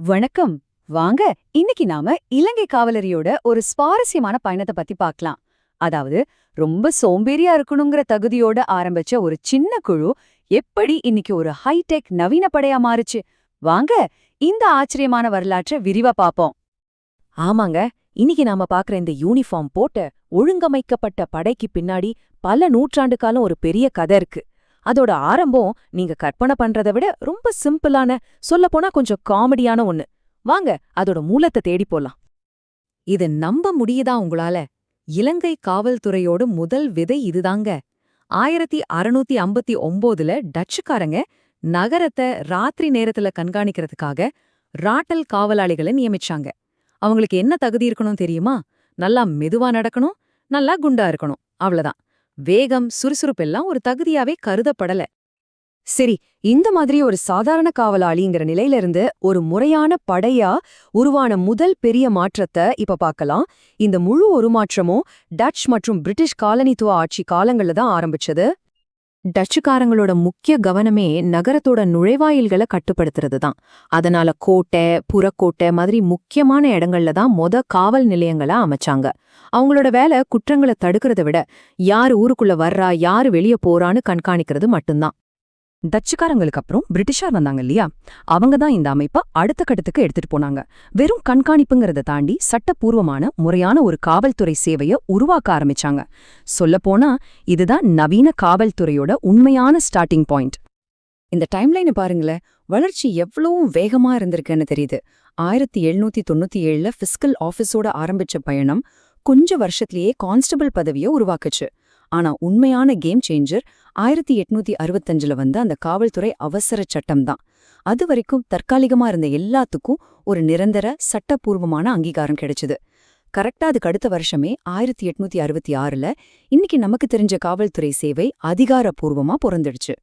வணக்கம். வாங்க இன்னைக்கு நாம இலங்கை காவலரியோட ஒரு சுவாரஸ்யமான பயணத்தை பத்தி பார்க்கலாம். அதாவது ரொம்ப சோம்பேறியா இருக்கணுங்கிற தகுதியோட ஆரம்பிச்ச ஒரு சின்ன குழு எப்படி இன்னைக்கு ஒரு ஹைடெக் நவீன படையா மாறுச்சு? வாங்க இந்த ஆச்சரியமான வரலாற்றை விரிவா பாப்போம் ஆமாங்க இன்னைக்கு நாம பாக்குற இந்த யூனிஃபார்ம் போட்ட ஒழுங்கமைக்கப்பட்ட படைக்கு பின்னாடி பல நூற்றாண்டு காலம் ஒரு பெரிய கதை இருக்கு. அதோட ஆரம்பம் நீங்க கற்பனை பண்றதை விட ரொம்ப சிம்பிளான சொல்லப்போனா கொஞ்சம் காமெடியான ஒண்ணு. வாங்க அதோட மூலத்தை தேடி போலாம். இது நம்ப முடியுதா உங்களால? இலங்கை காவல்துறையோட முதல் விதை இதுதாங்க. ஆயிரத்தி அறுநூத்தி ஐம்பத்தி ஒம்போதுல டச்சுக்காரங்க நகரத்தை ராத்திரி நேரத்துல கண்காணிக்கிறதுக்காக ராட்டல் காவலாளிகளை நியமிச்சாங்க. அவங்களுக்கு என்ன தகுதி இருக்கணும் தெரியுமா? நல்லா மெதுவா நடக்கணும் நல்லா குண்டா இருக்கணும். அவ்வளவுதான். வேகம் சுறுசுறுப்பெல்லாம் ஒரு தகுதியாவே கருதப்படல. சரி இந்த மாதிரி ஒரு சாதாரண காவலாளிங்கிற நிலையில இருந்து ஒரு முறையான படையா உருவான முதல் பெரிய மாற்றத்தை இப்ப பார்க்கலாம். இந்த முழு ஒரு மாற்றமும் டச் மற்றும் பிரிட்டிஷ் காலனித்துவ ஆட்சி காலங்கள்ல தான் ஆரம்பிச்சது. டச்சுக்காரங்களோட முக்கிய கவனமே நகரத்தோட நுழைவாயில்களை கட்டுப்படுத்துறது தான் அதனால கோட்டை புறக்கோட்டை மாதிரி முக்கியமான இடங்கள்ல தான் மொத காவல் நிலையங்களை அமைச்சாங்க. அவங்களோட வேலை குற்றங்களை தடுக்கிறத விட யார் ஊருக்குள்ள வர்றா யாரு வெளிய போறான்னு கண்காணிக்கிறது மட்டும்தான். டச்சுக்காரங்களுக்கு அப்புறம் பிரிட்டிஷார் வந்தாங்க இல்லையா? அவங்க தான் இந்த அமைப்பை அடுத்த கட்டத்துக்கு எடுத்துட்டு போனாங்க. வெறும் கண்காணிப்புங்கிறத தாண்டி சட்டப்பூர்வமான முறையான ஒரு காவல்துறை சேவையை உருவாக்க ஆரம்பிச்சாங்க. சொல்லப்போனா இதுதான் நவீன காவல்துறையோட உண்மையான ஸ்டார்டிங் பாயிண்ட் இந்த டைம்லைனை பாருங்களேன். வளர்ச்சி எவ்வளவும் வேகமா இருந்திருக்குன்னு தெரியுது. ஆயிரத்தி எழுநூத்தி தொண்ணூத்தி ஏழுல பிஸ்கல் ஆபீஸோட ஆரம்பிச்ச பயணம் கொஞ்ச வருஷத்திலேயே கான்ஸ்டபிள் பதவியை உருவாக்குச்சு. ஆனா உண்மையான கேம் சேஞ்சர் ஆயிரத்தி எட்நூத்தி அறுபத்தஞ்சுல வந்த அந்த காவல்துறை அவசர சட்டம் தான் அது வரைக்கும் தற்காலிகமா இருந்த எல்லாத்துக்கும் ஒரு நிரந்தர சட்டப்பூர்வமான அங்கீகாரம் கிடைச்சது. கரெக்டா அதுக்கு அடுத்த வருஷமே ஆயிரத்தி எட்நூத்தி அறுபத்தி ஆறுல இன்னைக்கு நமக்கு தெரிஞ்ச காவல்துறை சேவை அதிகாரப்பூர்வமா பிறந்துடுச்சு.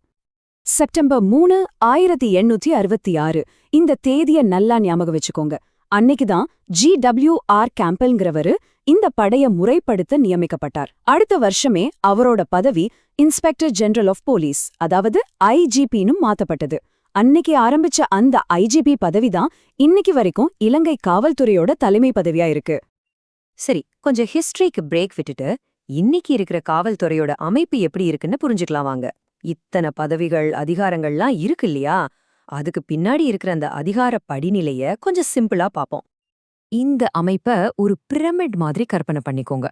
செப்டம்பர் மூணு ஆயிரத்தி எண்ணூத்தி அறுபத்தி ஆறு. இந்த தேதிய நல்லா ஞாபகம் வச்சுக்கோங்க. அன்னைக்குதான் ஜி டபிள்யூ ஆர் கேம்பல்ங்கிறவரு இந்த படைய முறைப்படுத்த நியமிக்கப்பட்டார். அடுத்த வருஷமே அவரோட பதவி இன்ஸ்பெக்டர் ஜெனரல் ஆஃப் போலீஸ் அதாவது ஐஜிபின்னு மாத்தப்பட்டது. அன்னைக்கு ஆரம்பிச்ச அந்த ஐஜிபி பதவிதான் இன்னைக்கு வரைக்கும் இலங்கை காவல்துறையோட தலைமை பதவியா இருக்கு. சரி கொஞ்சம் ஹிஸ்டரிக்கு பிரேக் விட்டுட்டு இன்னைக்கு இருக்கிற காவல்துறையோட அமைப்பு எப்படி இருக்குன்னு புரிஞ்சுக்கலாம் வாங்க. இத்தனை பதவிகள் அதிகாரங்கள்லாம் இருக்கு இல்லையா? அதுக்கு பின்னாடி இருக்கிற அந்த அதிகார படிநிலைய கொஞ்சம் சிம்பிளா பாப்போம். இந்த அமைப்ப ஒரு பிரமிட் மாதிரி கற்பனை பண்ணிக்கோங்க.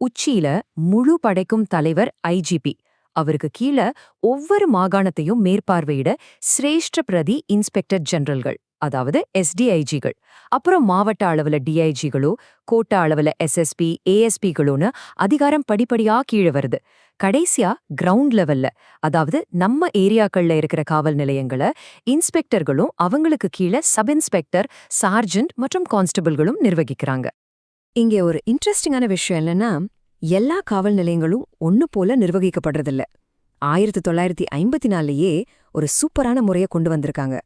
உச்சியில முழு படைக்கும் தலைவர் ஐஜிபி. அவருக்கு கீழ ஒவ்வொரு மாகாணத்தையும் மேற்பார்வையிட சிரேஷ்ட பிரதி இன்ஸ்பெக்டர் ஜெனரல்கள். அதாவது எஸ்டிஐஜிகள் அப்புறம் மாவட்ட அளவுல டிஐஜிகளோ கோட்ட அளவுல எஸ்எஸ்பி ஏஎஸ்பிகளோன்னு அதிகாரம் படிப்படியா கீழே வருது. கடைசியா கிரவுண்ட் லெவல்ல அதாவது நம்ம ஏரியாக்கள்ல இருக்கிற காவல் நிலையங்களை இன்ஸ்பெக்டர்களும் அவங்களுக்கு கீழே சப் இன்ஸ்பெக்டர் சார்ஜென்ட் மற்றும் கான்ஸ்டபிள்களும் நிர்வகிக்கிறாங்க. இங்கே ஒரு இன்ட்ரெஸ்டிங்கான விஷயம் என்னன்னா எல்லா காவல் நிலையங்களும் ஒன்னு போல நிர்வகிக்கப்படுறதில்ல. ஆயிரத்தி தொள்ளாயிரத்தி ஐம்பத்தி நாலுலயே ஒரு சூப்பரான முறையை கொண்டு வந்திருக்காங்க.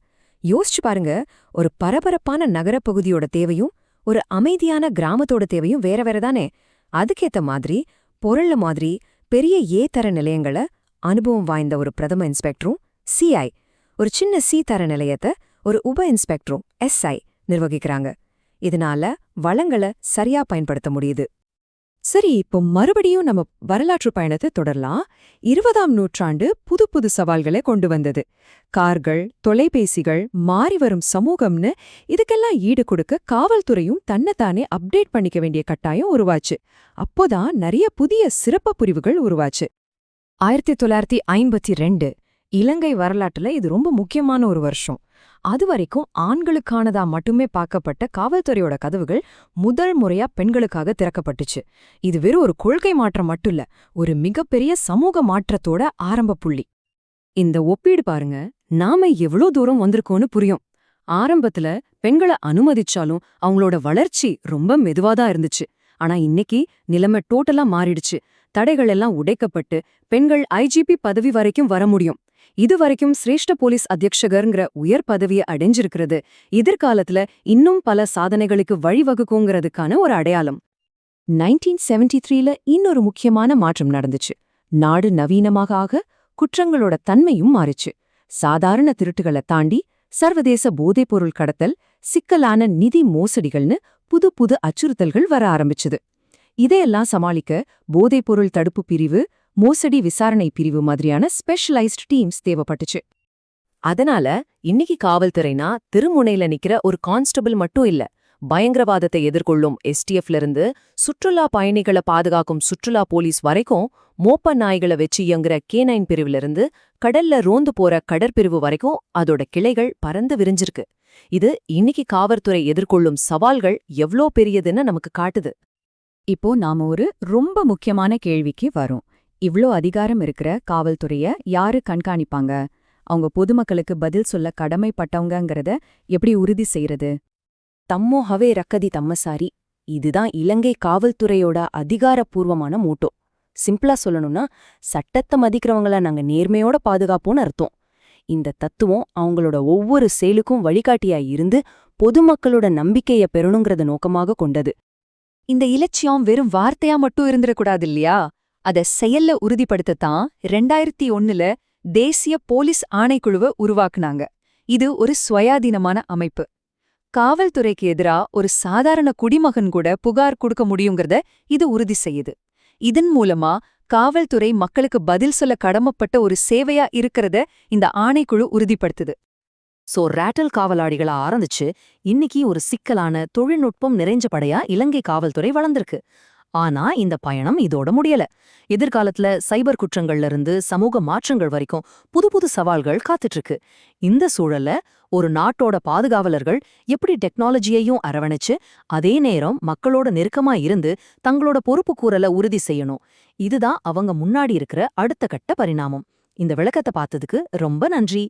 யோசிச்சு பாருங்க ஒரு பரபரப்பான நகரப்பகுதியோட தேவையும் ஒரு அமைதியான கிராமத்தோட தேவையும் வேற வேற தானே. அதுக்கேத்த மாதிரி பொருள்ல மாதிரி பெரிய ஏ தர நிலையங்களை அனுபவம் வாய்ந்த ஒரு பிரதம இன்ஸ்பெக்டரும் சிஐ ஒரு சின்ன சி தர நிலையத்தை ஒரு உப இன்ஸ்பெக்டரும் எஸ்ஐ நிர்வகிக்கிறாங்க. இதனால வளங்களை சரியா பயன்படுத்த முடியுது. சரி இப்போ மறுபடியும் நம்ம வரலாற்று பயணத்தை தொடரலாம். இருபதாம் நூற்றாண்டு புது புது சவால்களை கொண்டு வந்தது. கார்கள் தொலைபேசிகள் மாறிவரும் சமூகம்னு இதுக்கெல்லாம் ஈடு கொடுக்க காவல்துறையும் தன்னைத்தானே அப்டேட் பண்ணிக்க வேண்டிய கட்டாயம் உருவாச்சு. அப்போதான் நிறைய புதிய சிறப்பு புரிவுகள் உருவாச்சு. ஆயிரத்தி தொள்ளாயிரத்தி ஐம்பத்தி ரெண்டு இலங்கை வரலாற்றுல இது ரொம்ப முக்கியமான ஒரு வருஷம். அது வரைக்கும் ஆண்களுக்கானதா மட்டுமே பார்க்கப்பட்ட காவல்துறையோட கதவுகள் முதல் முறையா பெண்களுக்காக திறக்கப்பட்டுச்சு. இது வெறும் ஒரு கொள்கை மாற்றம் மட்டும் இல்ல ஒரு மிகப்பெரிய சமூக மாற்றத்தோட ஆரம்ப புள்ளி. இந்த ஒப்பீடு பாருங்க நாம எவ்வளோ தூரம் வந்திருக்கோம்னு புரியும். ஆரம்பத்துல பெண்களை அனுமதிச்சாலும் அவங்களோட வளர்ச்சி ரொம்ப மெதுவாதான் இருந்துச்சு. ஆனா இன்னைக்கு நிலைமை டோட்டலா மாறிடுச்சு. தடைகள் எல்லாம் உடைக்கப்பட்டு பெண்கள் ஐஜிபி பதவி வரைக்கும் வர முடியும். இதுவரைக்கும் சிரேஷ்ட போலீஸ் அத்தியட்சகர்ங்கிற உயர் பதவியை அடைஞ்சிருக்கிறது. எதிர்காலத்துல இன்னும் பல சாதனைகளுக்கு வழிவகுக்குங்கிறதுக்கான ஒரு அடையாளம். நைன்டீன் செவன்டி த்ரீல இன்னொரு முக்கியமான மாற்றம் நடந்துச்சு. நாடு நவீனமாக ஆக குற்றங்களோட தன்மையும் மாறிச்சு. சாதாரண திருட்டுகளை தாண்டி சர்வதேச போதைப்பொருள் கடத்தல் சிக்கலான நிதி மோசடிகள்னு புது புது அச்சுறுத்தல்கள் வர ஆரம்பிச்சுது. இதையெல்லாம் சமாளிக்க போதைப்பொருள் தடுப்பு பிரிவு மோசடி விசாரணை பிரிவு மாதிரியான ஸ்பெஷலைஸ்ட் டீம்ஸ் தேவைப்பட்டுச்சு. அதனால இன்னைக்கு காவல்துறைனா திருமுனையில நிக்கிற ஒரு கான்ஸ்டபிள் மட்டும் இல்ல பயங்கரவாதத்தை எதிர்கொள்ளும் எஸ்டிஎஃப்ல இருந்து சுற்றுலா பயணிகளை பாதுகாக்கும் சுற்றுலா போலீஸ் வரைக்கும் மோப்ப நாய்களை வச்சு இயங்குற கேனைன் பிரிவுல இருந்து கடல்ல ரோந்து போற கடற்பிரிவு வரைக்கும் அதோட கிளைகள் பறந்து விரிஞ்சிருக்கு. இது இன்னைக்கு காவல்துறை எதிர்கொள்ளும் சவால்கள் எவ்ளோ பெரியதுன்னு நமக்கு காட்டுது. இப்போ நாம ஒரு ரொம்ப முக்கியமான கேள்விக்கு வரோம். இவ்ளோ அதிகாரம் இருக்கிற காவல்துறைய யாரு கண்காணிப்பாங்க? அவங்க பொதுமக்களுக்கு பதில் சொல்ல கடமைப்பட்டவங்கங்கறத எப்படி உறுதி செய்யறது தம்மோ ஹவே ரக்கதி தம்மசாரி இதுதான் இலங்கை காவல்துறையோட அதிகாரப்பூர்வமான மோட்டோ. சிம்பிளா சொல்லணும்னா சட்டத்தை மதிக்கிறவங்கள நாங்க நேர்மையோட பாதுகாப்போம்னு அர்த்தம். இந்த தத்துவம் அவங்களோட ஒவ்வொரு செயலுக்கும் வழிகாட்டியா இருந்து பொதுமக்களோட நம்பிக்கைய பெறணுங்கிறத நோக்கமாக கொண்டது. இந்த இலட்சியம் வெறும் வார்த்தையா மட்டும் இருந்துடக்கூடாது இல்லையா? அத செயல்ல உறுதிப்படுத்தத்தான் ரெண்டாயிரத்தி ஒன்னுல தேசிய போலீஸ் ஆணைக்குழுவை உருவாக்குனாங்க. இது ஒரு சுயாதீனமான அமைப்பு. காவல்துறைக்கு எதிரா ஒரு சாதாரண குடிமகன் கூட புகார் கொடுக்க முடியுங்கிறத இது உறுதி செய்யுது. இதன் மூலமா காவல்துறை மக்களுக்கு பதில் சொல்ல கடமைப்பட்ட ஒரு சேவையா இருக்கிறத இந்த ஆணைக்குழு உறுதிப்படுத்துது. சோ ரேட்டல் காவலாளிகளா ஆரம்பிச்சு இன்னைக்கு ஒரு சிக்கலான தொழில்நுட்பம் நிறைஞ்ச படையா இலங்கை காவல்துறை வளர்ந்திருக்கு. ஆனா இந்த பயணம் இதோட முடியல. எதிர்காலத்துல சைபர் குற்றங்கள்ல இருந்து சமூக மாற்றங்கள் வரைக்கும் புது புது சவால்கள் காத்துட்டு இருக்கு இந்த சூழல்ல ஒரு நாட்டோட பாதுகாவலர்கள் எப்படி டெக்னாலஜியையும் அரவணைச்சு அதே நேரம் மக்களோட நெருக்கமா இருந்து தங்களோட பொறுப்பு கூறல உறுதி செய்யணும். இதுதான் அவங்க முன்னாடி இருக்கிற அடுத்த கட்ட பரிணாமம். இந்த விளக்கத்தை பார்த்ததுக்கு ரொம்ப நன்றி.